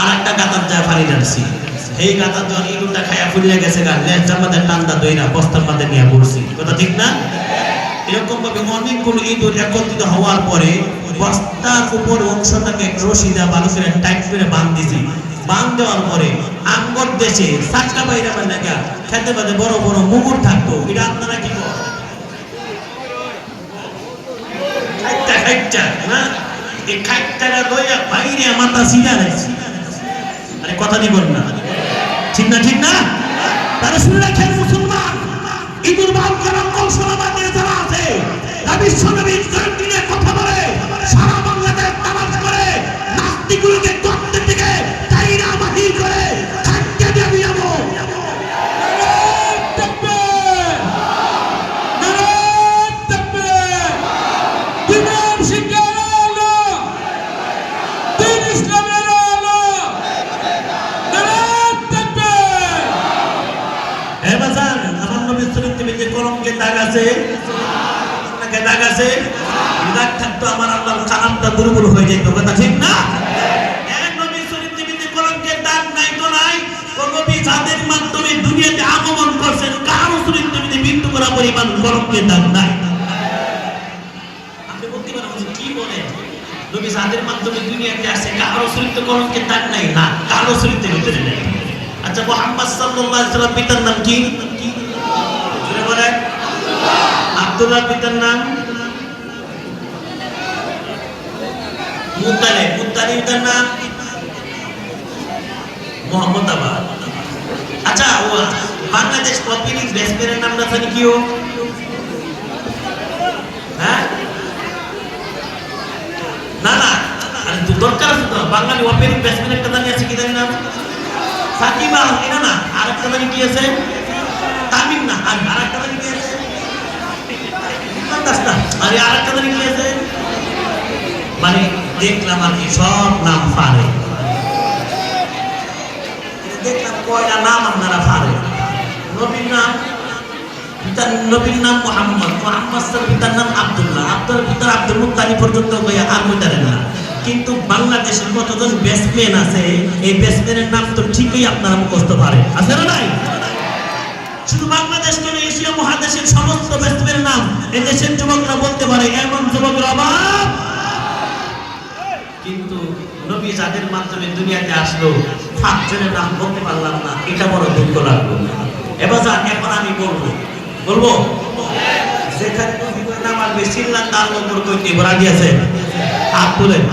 আর একটা গাতার যায় পানি ডাকছি এই গাতার যখন ইঁদুরটা খায়া ফুলে গেছে গা লেজটা মাদের টান্ডা দইরা বস্তার মাঝে নিয়ে পড়ছি। কথা ঠিক না? এরকম ভাবে অনেকগুলো ইঁদুর একত্রিত হওয়ার পরে বস্তার উপর অংশটাকে রশি দেওয়া ভালো টাইট করে বাঁধ বাঁধ দেওয়ার পরে আঙ্গর দেশে সাতটা বাইরে আমার লাগা খেতে বাদে বড় বড় মুগুর থাকতো। এটা আপনারা কি খাইটা খাইটা না? এই খাইটাটা লইয়া বাইরে মাথা সিধা রাখছি আরে কথা দিব না। ঠিক না ঠিক না? তারা শুনে রাখেন, মুসলমান। ইদুর বাল করার কৌশল আমাদের যারা আছে বিশ্ব নবীর কলঙ্কের দাগ আছে? আপনাকে দাগ আছে? দাগ থাকতো আমার আল্লাহর কালামটা দুর্বল হয়ে যেত, কথা ঠিক না? নাই তো আপনি বলতে পারেন কি বলেন? নবী যাদের মাধ্যমে আসে, কারও চরিত্র কলঙ্কের দাগ নাই? না, কারও চরিত্রের ভিতরে নেই। আচ্ছা মোহাম্মদ পিতার নাম কি? বলেন। আব্দুল্লাহ, পিতার নাম? মুতালিব মুতালিব পিতার নাম? মোহাম্মদ আবাদ। আচ্ছা ও বাংলাদেশ পপিনিক ব্যাটসম্যানের নামটা জানি কি ও? হ্যাঁ? না না, আরে তো দরকার আছে তো। বাঙালি ওপেনিং ব্যাটসম্যান একটা জানি আছে, কি জানি নাম? সাকিব আল এটা না, আরেকটা জানি কি আছে? তামিম না, আর আরেকটা জানি কি আছে ইমরান দাস না মানে দেখলাম আর কি, সব নাম পারে দেখলাম কয়টা নাম আপনারা পারে নবীর নাম নবীর নাম মোহাম্মদ। পিতার নাম আব্দুল্লাহ। আব্দুল, পিতার আব্দুল মুত্তালি পর্যন্ত আর না। কিন্তু বাংলাদেশের কতজন ব্যাটসম্যান আছে, এই ব্যাটসম্যানের নাম তো ঠিকই আপনারা মুখস্থ পারে আছে না নাই? শুধু বাংলাদেশ কেন এশিয়া মহাদেশের সমস্ত ব্যাটসম্যানের নাম এই দেশের যুবকরা বলতে পারে, এমন যুবকের অভাব। কিন্তু নবী যাদের মাধ্যমে দুনিয়াতে আসলো, পাঁচজনের নাম বলতে পারলাম না, এটা বড় দুঃখ লাগল। এবার যান এখন আমি বলব বলব? যেখানে নাম আসবে সিল্লান তার নম্বর কইতে রাজি আছে? হাত তুলেন।